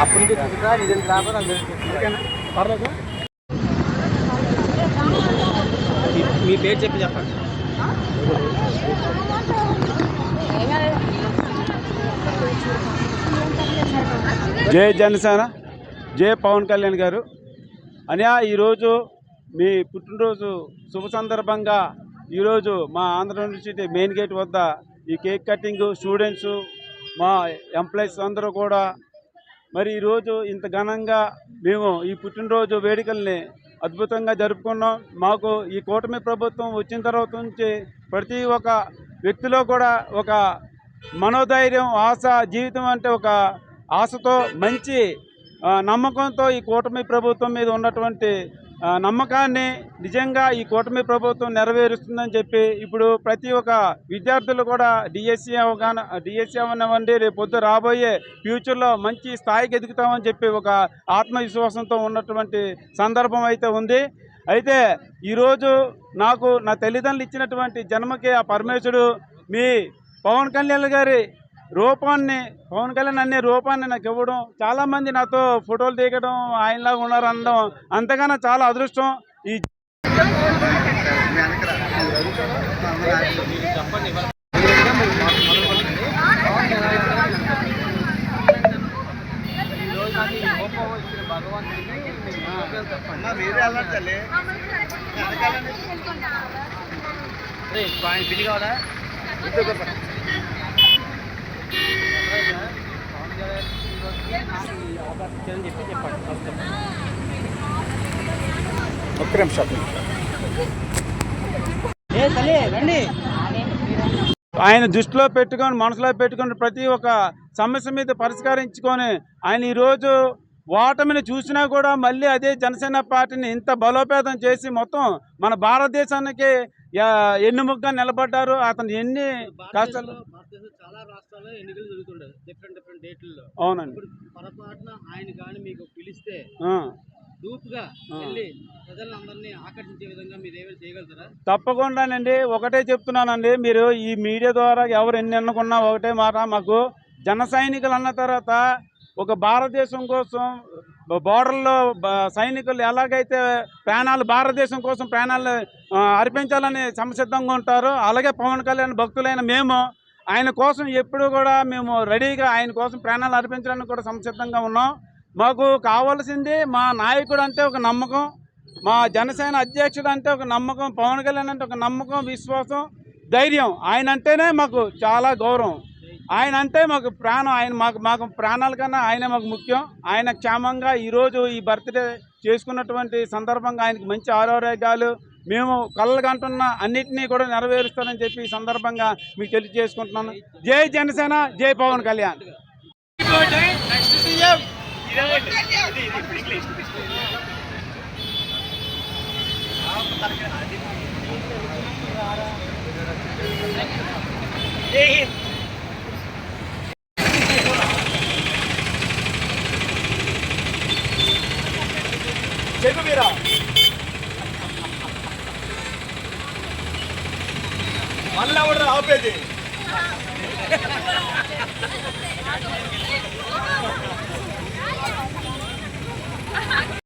అప్పుడు నుంచి పర్లేదు. మీ- మీ పేరు చెప్పి చెప్పండి. జై జనసేన జై పవన్ కళ్యాణ్ గారు. అనియా ఈరోజు మీ పుట్టినరోజు శుభ సందర్భంగా ఈరోజు మా ఆంధ్ర యూనివర్సిటీ మెయిన్ గేట్ వద్ద ఈ కేక్ కటింగ్ స్టూడెంట్స్ మా ఎంప్లాయీస్ అందరూ కూడా మరి ఈరోజు ఇంత ఘనంగా మేము ఈ పుట్టినరోజు వేడుకల్ని అద్భుతంగా జరుపుకున్నాం. మాకు ఈ కూటమి ప్రభుత్వం వచ్చిన తర్వాత నుంచి ప్రతి ఒక్క వ్యక్తిలో కూడా ఒక మనోధైర్యం ఆశ జీవితం అంటే ఒక ఆశతో మంచి నమ్మకంతో ఈ కూటమి ప్రభుత్వం మీద ఉన్నటువంటి నమ్మకాన్ని నిజంగా ఈ కూటమి ప్రభుత్వం నెరవేరుస్తుందని చెప్పి ఇప్పుడు ప్రతి ఒక్క విద్యార్థులు కూడా డిఎస్సి అవగాహన డిఎస్సి అవనివ్వండి రేపు పొద్దు రాబోయే ఫ్యూచర్లో మంచి స్థాయికి ఎదుగుతామని చెప్పి ఒక ఆత్మవిశ్వాసంతో ఉన్నటువంటి సందర్భం అయితే ఉంది. అయితే ఈరోజు నాకు నా తల్లిదండ్రులు ఇచ్చినటువంటి జన్మకి ఆ పరమేశ్వరుడు మీ పవన్ కళ్యాణ్ గారి రూపాన్ని పవన్ కళ్యాణ్ అనే రూపాన్ని నాకు ఇవ్వడం చాలామంది నాతో ఫోటోలు దిగడం ఆయనలాగా ఉన్నారు అనడం అంతగానో చాలా అదృష్టం. ఈ చెప్పండి. మీరే కావాలా పవన్ కళ్యాణ్ ఈరోజుకి నాకు ఈ అవకాశం ఇచ్చారని చెప్పి చెప్పండి ఫస్ట్ ఒక్క నిమిషం. ఏ తల్లి రండి. ఆయన దృష్టిలో పెట్టుకొని మనసులో పెట్టుకొని ప్రతి ఒక్క సమస్య మీద పరిష్కరించుకొని ఆయన ఈరోజు ఓటమిని చూసినా కూడా మళ్ళీ అదే జనసేన పార్టీని ఇంత బలోపేతం చేసి మొత్తం మన భారతదేశానికి యా- ఎన్నుముగ్గా నిలబడ్డారు? అతను ఎన్ని భారతదేశంలో చాలా రాష్ట్రాల్లో ఎన్నికలు జరుగుతుండదు డిఫరెంట్ డిఫరెంట్ డేట్లలో అవునండి. పొరపాటున ఆయన కానీ మీకు పిలిస్తే ఆ. దూపుగా ఆ. వెళ్ళి ప్రజలందరినీ ఆకర్షించే విధంగా మీరు ఏమైనా చేయగలుగుతారా? తప్పకుండానండి. ఒకటే చెప్తున్నానండి. మీరు ఈ మీడియా ద్వారా ఎవరు ఎన్ని ఎన్నుకున్నా ఒకటే మాట మాకు. జన సైనికులు అన్న తర్వాత ఒక భారతదేశం కోసం బోర్డర్లో సైనికులు ఎలాగైతే ప్రాణాలు భారతదేశం కోసం ప్రాణాలు అర్పించాలని సంసిద్ధంగా ఉంటారో అలాగే పవన్ కళ్యాణ్ భక్తులైన మేము ఆయన కోసం ఎప్పుడు కూడా మేము రెడీగా ఆయన కోసం ప్రాణాలు అర్పించడానికి కూడా సంసిద్ధంగా ఉన్నాం. మాకు కావాల్సింది మా నాయకుడు అంటే ఒక నమ్మకం మా జనసేన అధ్యక్షుడు అంటే ఒక నమ్మకం పవన్ కళ్యాణ్ అంటే ఒక నమ్మకం విశ్వాసం ధైర్యం. ఆయన అంటేనే మాకు చాలా గౌరవం. ఆయన అంటే మాకు ప్రాణం. ఆయన మాకు మాకు ప్రాణాల కన్నా ఆయనే మాకు ముఖ్యం. ఆయన క్షేమంగా ఈరోజు ఈ బర్త్డే చేసుకున్నటువంటి సందర్భంగా ఆయనకి మంచి ఆరోగ్యాలు. మేము కళ్ళకు అంటున్న అన్నిటినీ కూడా నెరవేరుస్తానని చెప్పి ఈ సందర్భంగా మీకు తెలియజేసుకుంటున్నాను. జై జనసేన జై పవన్ కళ్యాణ్. చెగు మీరా? మళ్ళీ ఎవరు ఆపేది.